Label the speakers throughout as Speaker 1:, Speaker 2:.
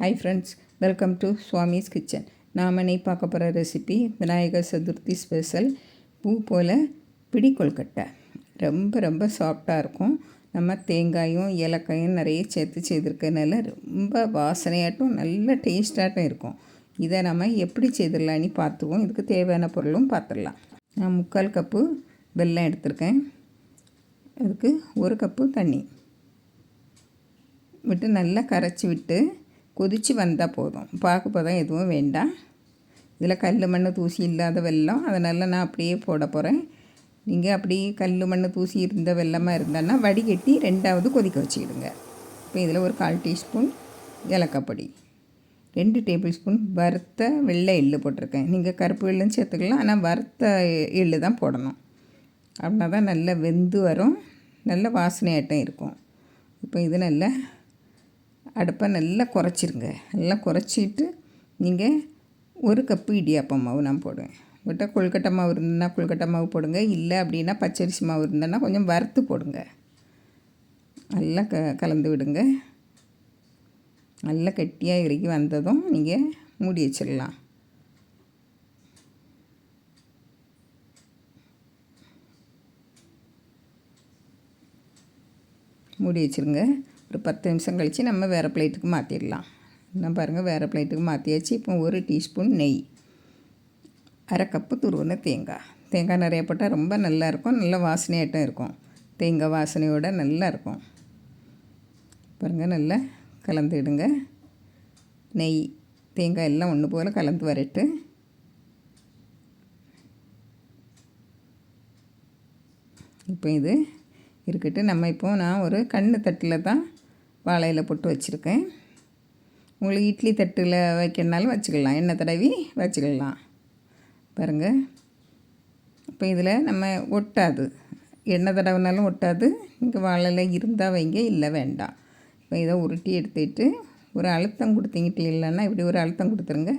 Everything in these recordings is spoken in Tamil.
Speaker 1: Hi friends welcome to Swamy's kitchen நாம் இன்னைக்கு பார்க்க போகிற ரெசிபி விநாயகர் சதுர்த்தி ஸ்பெஷல் பூ போல் பிடி கொழுக்கட்டை ரொம்ப ரொம்ப சாஃப்டாக இருக்கும். நம்ம தேங்காயும் ஏலக்காயும் நிறைய சேர்த்து செய்திருக்கனால ரொம்ப வாசனையாட்டும் நல்ல டேஸ்டாகட்டும் இருக்கும். இதை நம்ம எப்படி செய்திடலான்னு பார்த்துவோம் இதுக்கு தேவையான பொருளும் பார்த்துடலாம். நான் முக்கால் கப்பு வெல்லம் எடுத்திருக்கேன். அதுக்கு ஒரு கப்பு தண்ணி. விட்டு நல்லா கரைச்சி விட்டு கொதித்து வந்தால் போதும். பார்க்க போதும் எதுவும் வேண்டாம். இதில் கல் மண் தூசி இல்லாத வெல்லம். அதனால் நான் அப்படியே போட போகிறேன் நீங்கள் அப்படி கல் மண் தூசி இருந்த வெள்ளமாக இருந்தான்னா வடிகட்டி ரெண்டாவது கொதிக்க வச்சுக்கிடுங்க. இப்போ இதில் ஒரு கால் டீஸ்பூன் ஏலக்காய் ரெண்டு டேபிள் ஸ்பூன் வறுத்த வெள்ளை எள்ளு போட்டிருக்கேன். நீங்கள் கருப்பு எள்ளும் சேர்த்துக்கலாம். ஆனால் வறுத்த எள்ளு தான் போடணும். அப்படின்னா தான் நல்லா வெந்து வரும். நல்ல வாசனையாட்டம் இருக்கும். இப்போ இது நல்லா அடுப்பை நல்லா குறைச்சிருங்க. நல்லா குறைச்சிட்டு நீங்கள் ஒரு கப்பு இடியாப்பம் மாவு நான் போடுவேன். விட்டால் கொழுக்கட்டை மாவு இருந்ததுன்னா கொழுக்கட்டை மாவு போடுங்க. இல்லை அப்படின்னா பச்சரிசி மாவு இருந்ததுன்னா கொஞ்சம் வறுத்து போடுங்க. நல்லா க கலந்து விடுங்க. நல்லா கட்டியாக இறக்கி வந்ததும் நீங்கள் மூடி வச்சிடலாம். மூடி வச்சுருங்க. ஒரு பத்து நிமிஷம் கழித்து நம்ம வேறு பிளேட்டுக்கு மாற்றிடலாம் இன்னும் பாருங்கள் வேறு பிளேட்டுக்கு மாற்றியாச்சு இப்போ ஒரு டீஸ்பூன் நெய். அரை கப்பு துருவின தேங்காய். தேங்காய் நிறைய போட்டால் ரொம்ப நல்லாயிருக்கும் நல்ல வாசனையாட்டம் இருக்கும். தேங்காய் வாசனையோடு நல்லாயிருக்கும் பாருங்க பாருங்கள் நல்லா கலந்துடுங்க நெய் தேங்காய் எல்லாம் ஒன்று போல் கலந்து வரட்டு. இப்போ இது இருக்கட்டும். நம்ம இப்போ நான் ஒரு கண்ணு தட்டில் தான் வாழையில் போட்டு வச்சுருக்கேன். உங்களுக்கு இட்லி தட்டில் வைக்கணுனாலும் வச்சுக்கலாம். எண்ணெய் தடவி வச்சுக்கலாம். பாருங்கள் இப்போ இதில் நம்ம ஒட்டாது. எண்ணெய் தடவினாலும் ஒட்டாது. இங்கே வாழையில் இருந்தால் வைங்க இல்லை வேண்டாம். இப்போ இதை உருட்டி எடுத்துக்கிட்டு ஒரு அழுத்தம் கொடுத்தீங்கிட்டு இல்லைன்னா இப்படி ஒரு அழுத்தம் கொடுத்துருங்க.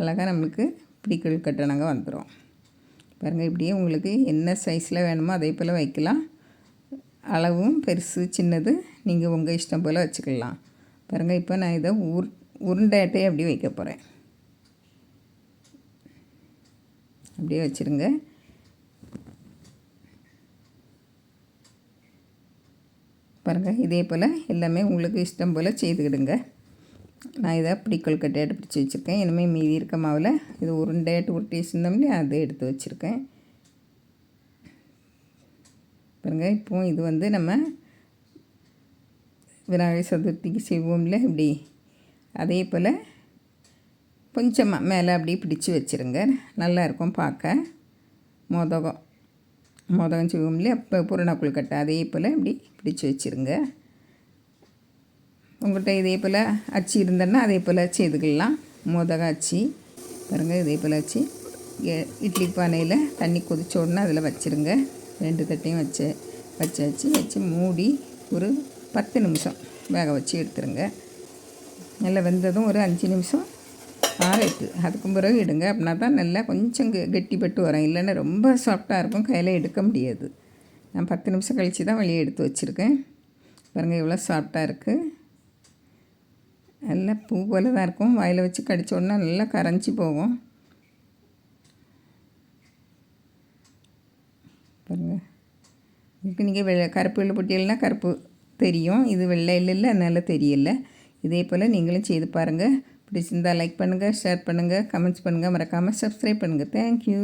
Speaker 1: அழகாக நம்மளுக்கு பிடிக்கல் கட்டணங்க வந்துடும் பாருங்கள் இப்படியே உங்களுக்கு என்ன சைஸில் வேணுமோ அதே போல் வைக்கலாம். அளவும் பெருசு சின்னது நீங்கள் உங்கள் இஷ்டம் போல் வச்சுக்கலாம். பாருங்கள் இப்போ நான் இதை உர் உருண்டையாட்டே அப்படி வைக்க போகிறேன் அப்படியே வச்சுருங்க. பாருங்கள் இதே போல் எல்லாமே உங்களுக்கு இஷ்டம் போல் செய்துக்கிடுங்க. நான் இதை அப்படி கொழுக்கட்டையாட்டு பிடிச்சி வச்சுருக்கேன். இனிமேல் மீதி இருக்க மாவில் இது உருண்டையாட்டு உருட்டி வச்சுருந்தோம் அதை எடுத்து வச்சுருக்கேன். பாருங்கள் இப்போ இது வந்து நம்ம விநாயகர் சதுர்த்திக்கு செய்வோம்ல இப்படி. அதே போல் கொஞ்சமாக மேலே அப்படியே பிடிச்சி வச்சுருங்க. நல்லாயிருக்கும் பார்க்க. மோதகம். மோதகம் செய்வோம் இல்லையா இப்போ புரணா அதே போல் இப்படி பிடிச்சி வச்சுருங்க. உங்கள்கிட்ட இதே போல் அச்சு இருந்தேன்னா அதே போல் செய்துக்கலாம் மோதகம் அச்சு. பாருங்கள் இதே போல் அச்சு. இட்லி பானையில் தண்ணி கொதிச்ச உடனே அதில் வச்சுருங்க. ரெண்டு தட்டையும் வச்சு வச்சு வச்சு வச்சு மூடி ஒரு பத்து நிமிஷம் வேக வச்சு எடுத்துருங்க. நல்லா வெந்ததும் ஒரு அஞ்சு நிமிஷம் ஆறட்டு அதுக்கும் பிறகு எடுங்க அப்படின்னா தான் நல்லா கொஞ்சம் கெட்டிப்பட்டு வரும். இல்லைன்னா ரொம்ப சாஃப்டாக இருக்கும். கையில் எடுக்க முடியாது. நான் பத்து நிமிஷம் கழித்து தான் வெளியே எடுத்து வச்சுருக்கேன். பாருங்கள் எவ்வளோ சாஃப்டாக இருக்குது நல்லா பூ போல் தான் இருக்கும். வாயில் வச்சு கடித்தோடனே நல்லா கரைஞ்சி போகும். பாருங்கள் இதுக்கு நீங்கள் வெள்ளை கருப்பு வெள்ளை பொட்டியல்னால் கருப்பு தெரியும். இது வெள்ளை இல்லை அதனால் தெரியல. இதே போல் நீங்களும் செய்து பாருங்கள் பிடிச்சிருந்தால் லைக் பண்ணுங்கள் ஷேர் பண்ணுங்கள் கமெண்ட்ஸ் பண்ணுங்கள் மறக்காமல் சப்ஸ்கிரைப் பண்ணுங்கள் தேங்க்யூ